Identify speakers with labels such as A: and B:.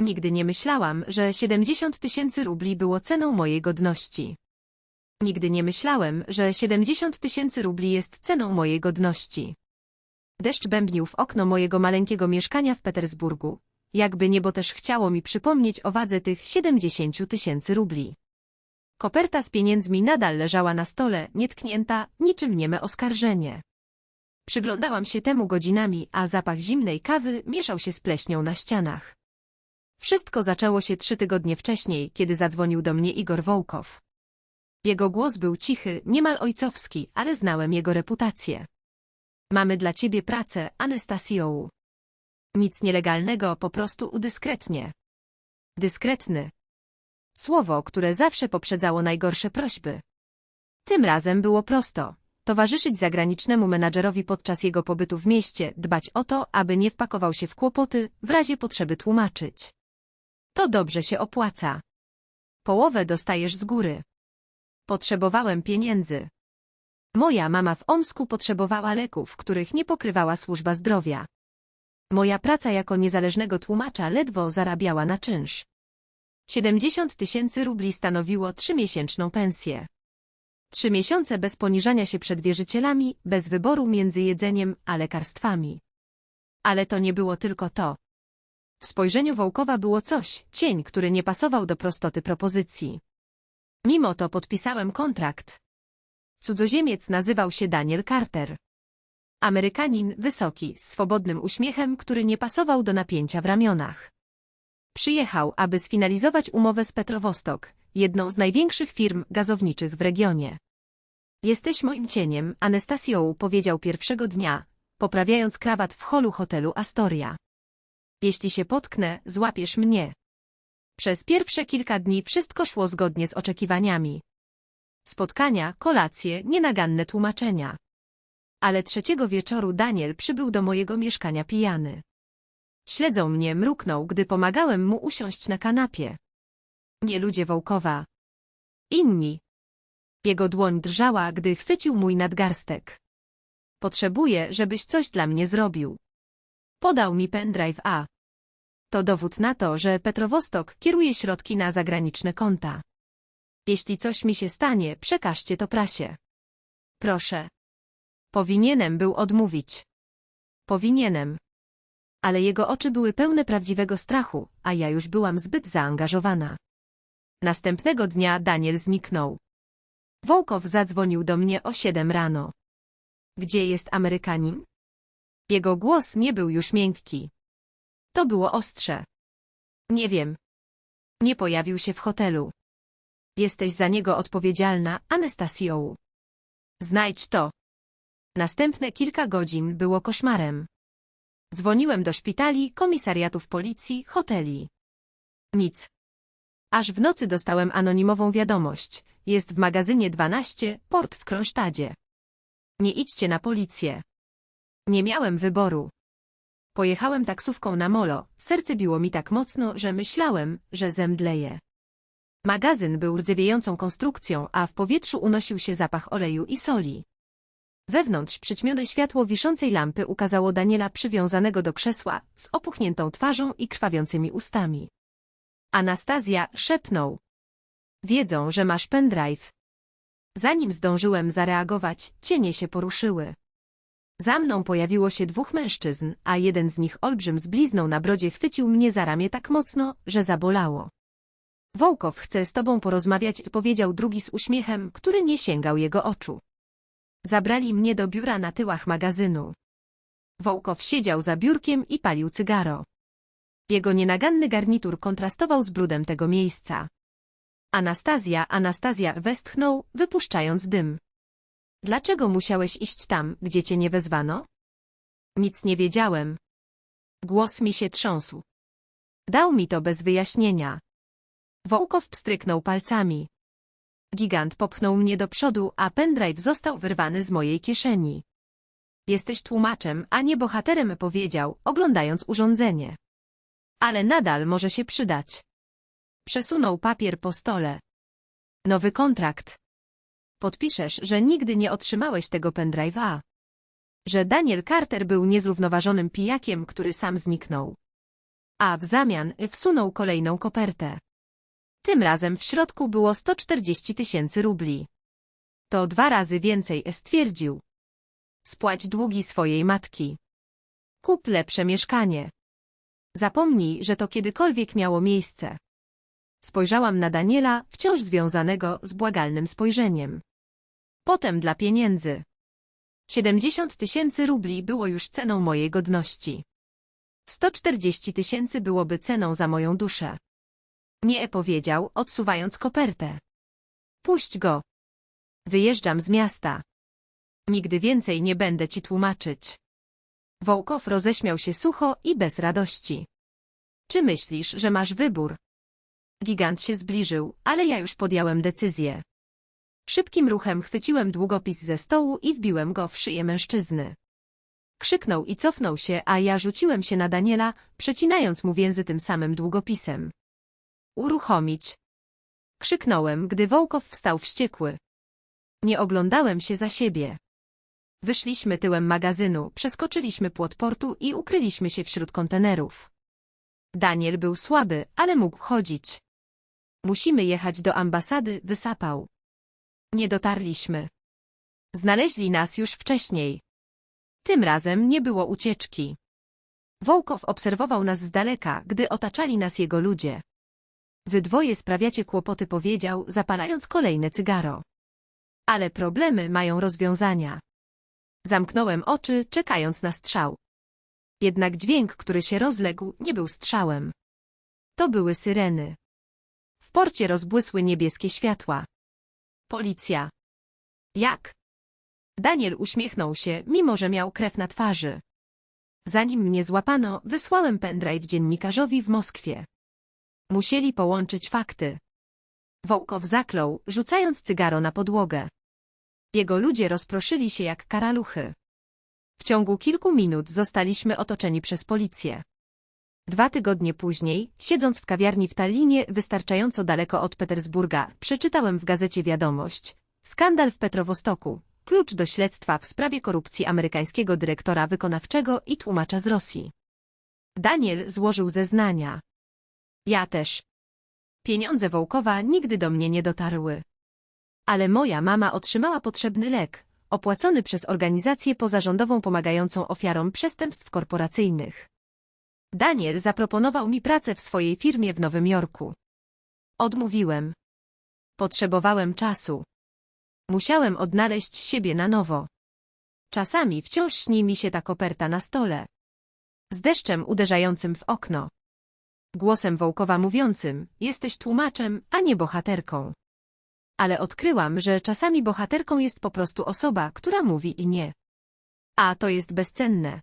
A: Nigdy nie myślałam, że 70 tysięcy rubli było ceną mojej godności. Nigdy nie myślałem, że 70 tysięcy rubli jest ceną mojej godności. Deszcz bębnił w okno mojego maleńkiego mieszkania w Petersburgu. Jakby niebo też chciało mi przypomnieć o wadze tych 70 tysięcy rubli. Koperta z pieniędzmi nadal leżała na stole, nietknięta, niczym nieme oskarżenie. Przyglądałam się temu godzinami, a zapach zimnej kawy mieszał się z pleśnią na ścianach. Wszystko zaczęło się trzy tygodnie wcześniej, kiedy zadzwonił do mnie Igor Wołkow. Jego głos był cichy, niemal ojcowski, ale znałem jego reputację. Mamy dla ciebie pracę, Anastasio. Nic nielegalnego, po prostu udyskretnie. Dyskretny. Słowo, które zawsze poprzedzało najgorsze prośby. Tym razem było prosto. Towarzyszyć zagranicznemu menadżerowi podczas jego pobytu w mieście, dbać o to, aby nie wpakował się w kłopoty, w razie potrzeby tłumaczyć. To dobrze się opłaca. Połowę dostajesz z góry. Potrzebowałem pieniędzy. Moja mama w Omsku potrzebowała leków, których nie pokrywała służba zdrowia. Moja praca jako niezależnego tłumacza ledwo zarabiała na czynsz. 70 tysięcy rubli stanowiło trzymiesięczną pensję. Trzy miesiące bez poniżania się przed wierzycielami, bez wyboru między jedzeniem a lekarstwami. Ale to nie było tylko to. W spojrzeniu Wołkowa było coś, cień, który nie pasował do prostoty propozycji. Mimo to podpisałem kontrakt. Cudzoziemiec nazywał się Daniel Carter. Amerykanin, wysoki, z swobodnym uśmiechem, który nie pasował do napięcia w ramionach. Przyjechał, aby sfinalizować umowę z Petrowostok, jedną z największych firm gazowniczych w regionie. Jesteś moim cieniem, Anastasią powiedział pierwszego dnia, poprawiając krawat w holu hotelu Astoria. Jeśli się potknę, złapiesz mnie. Przez pierwsze kilka dni wszystko szło zgodnie z oczekiwaniami. Spotkania, kolacje, nienaganne tłumaczenia. Ale trzeciego wieczoru Daniel przybył do mojego mieszkania pijany. Śledzą mnie, mruknął, gdy pomagałem mu usiąść na kanapie. Nie ludzie Wołkowa. Inni. Jego dłoń drżała, gdy chwycił mój nadgarstek. Potrzebuję, żebyś coś dla mnie zrobił. Podał mi pendrive A. To dowód na to, że Petrowostok kieruje środki na zagraniczne konta. Jeśli coś mi się stanie, przekażcie to prasie. Proszę. Powinienem był odmówić. Powinienem. Ale jego oczy były pełne prawdziwego strachu, a ja już byłam zbyt zaangażowana. Następnego dnia Daniel zniknął. Wołkow zadzwonił do mnie o siedem rano. Gdzie jest Amerykanin? Jego głos nie był już miękki. To było ostrze. Nie wiem. Nie pojawił się w hotelu. Jesteś za niego odpowiedzialna, Anastasio. Znajdź to. Następne kilka godzin było koszmarem. Dzwoniłem do szpitali, komisariatów policji, hoteli. Nic. Aż w nocy dostałem anonimową wiadomość. Jest w magazynie 12, port w Kronsztadzie. Nie idźcie na policję. Nie miałem wyboru. Pojechałem taksówką na molo, serce biło mi tak mocno, że myślałem, że zemdleję. Magazyn był rdzewiejącą konstrukcją, a w powietrzu unosił się zapach oleju i soli. Wewnątrz przyćmione światło wiszącej lampy ukazało Daniela przywiązanego do krzesła, z opuchniętą twarzą i krwawiącymi ustami. Anastazja szepnął. Wiedzą, że masz pendrive. Zanim zdążyłem zareagować, cienie się poruszyły. Za mną pojawiło się dwóch mężczyzn, a jeden z nich olbrzym z blizną na brodzie chwycił mnie za ramię tak mocno, że zabolało. Wołkow chce z tobą porozmawiać, powiedział drugi z uśmiechem, który nie sięgał jego oczu. Zabrali mnie do biura na tyłach magazynu. Wołkow siedział za biurkiem i palił cygaro. Jego nienaganny garnitur kontrastował z brudem tego miejsca. Anastazja, Anastazja westchnął, wypuszczając dym. Dlaczego musiałeś iść tam, gdzie cię nie wezwano? Nic nie wiedziałem. Głos mi się trząsł. Dał mi to bez wyjaśnienia. Wołkow pstryknął palcami. Gigant popchnął mnie do przodu, a pendrive został wyrwany z mojej kieszeni. Jesteś tłumaczem, a nie bohaterem, powiedział, oglądając urządzenie. Ale nadal może się przydać. Przesunął papier po stole. Nowy kontrakt. Podpiszesz, że nigdy nie otrzymałeś tego pendrive'a. Że Daniel Carter był niezrównoważonym pijakiem, który sam zniknął. A w zamian wsunął kolejną kopertę. Tym razem w środku było 140 tysięcy rubli. To dwa razy więcej, stwierdził. Spłać długi swojej matki. Kup lepsze mieszkanie. Zapomnij, że to kiedykolwiek miało miejsce. Spojrzałam na Daniela, wciąż związanego z błagalnym spojrzeniem. Potem dla pieniędzy. 70 tysięcy rubli było już ceną mojej godności. 140 tysięcy byłoby ceną za moją duszę. Nie powiedział, odsuwając kopertę. Puść go. Wyjeżdżam z miasta. Nigdy więcej nie będę ci tłumaczyć. Wołkow roześmiał się sucho i bez radości. Czy myślisz, że masz wybór? Gigant się zbliżył, ale ja już podjąłem decyzję. Szybkim ruchem chwyciłem długopis ze stołu i wbiłem go w szyję mężczyzny. Krzyknął i cofnął się, a ja rzuciłem się na Daniela, przecinając mu więzy tym samym długopisem. Uruchomić. Krzyknąłem, gdy Wołkow wstał wściekły. Nie oglądałem się za siebie. Wyszliśmy tyłem magazynu, przeskoczyliśmy płot portu i ukryliśmy się wśród kontenerów. Daniel był słaby, ale mógł chodzić. Musimy jechać do ambasady, wysapał. Nie dotarliśmy. Znaleźli nas już wcześniej. Tym razem nie było ucieczki. Wołkow obserwował nas z daleka, gdy otaczali nas jego ludzie. Wy dwoje sprawiacie kłopoty, powiedział, zapalając kolejne cygaro. Ale problemy mają rozwiązania. Zamknąłem oczy, czekając na strzał. Jednak dźwięk, który się rozległ, nie był strzałem. To były syreny. W porcie rozbłysły niebieskie światła. Policja. Jak? Daniel uśmiechnął się, mimo że miał krew na twarzy. Zanim mnie złapano, wysłałem pendrive dziennikarzowi w Moskwie. Musieli połączyć fakty. Wołkow zaklął, rzucając cygaro na podłogę. Jego ludzie rozproszyli się jak karaluchy. W ciągu kilku minut zostaliśmy otoczeni przez policję. Dwa tygodnie później, siedząc w kawiarni w Tallinie, wystarczająco daleko od Petersburga, przeczytałem w gazecie wiadomość. Skandal w Petrowostoku. Klucz do śledztwa w sprawie korupcji amerykańskiego dyrektora wykonawczego i tłumacza z Rosji. Daniel złożył zeznania. Ja też. Pieniądze Wołkowa nigdy do mnie nie dotarły. Ale moja mama otrzymała potrzebny lek, opłacony przez organizację pozarządową pomagającą ofiarom przestępstw korporacyjnych. Daniel zaproponował mi pracę w swojej firmie w Nowym Jorku. Odmówiłem. Potrzebowałem czasu. Musiałem odnaleźć siebie na nowo. Czasami wciąż śni mi się ta koperta na stole. Z deszczem uderzającym w okno. Głosem Wołkowa mówiącym, jesteś tłumaczem, a nie bohaterką. Ale odkryłam, że czasami bohaterką jest po prostu osoba, która mówi i nie. A to jest bezcenne.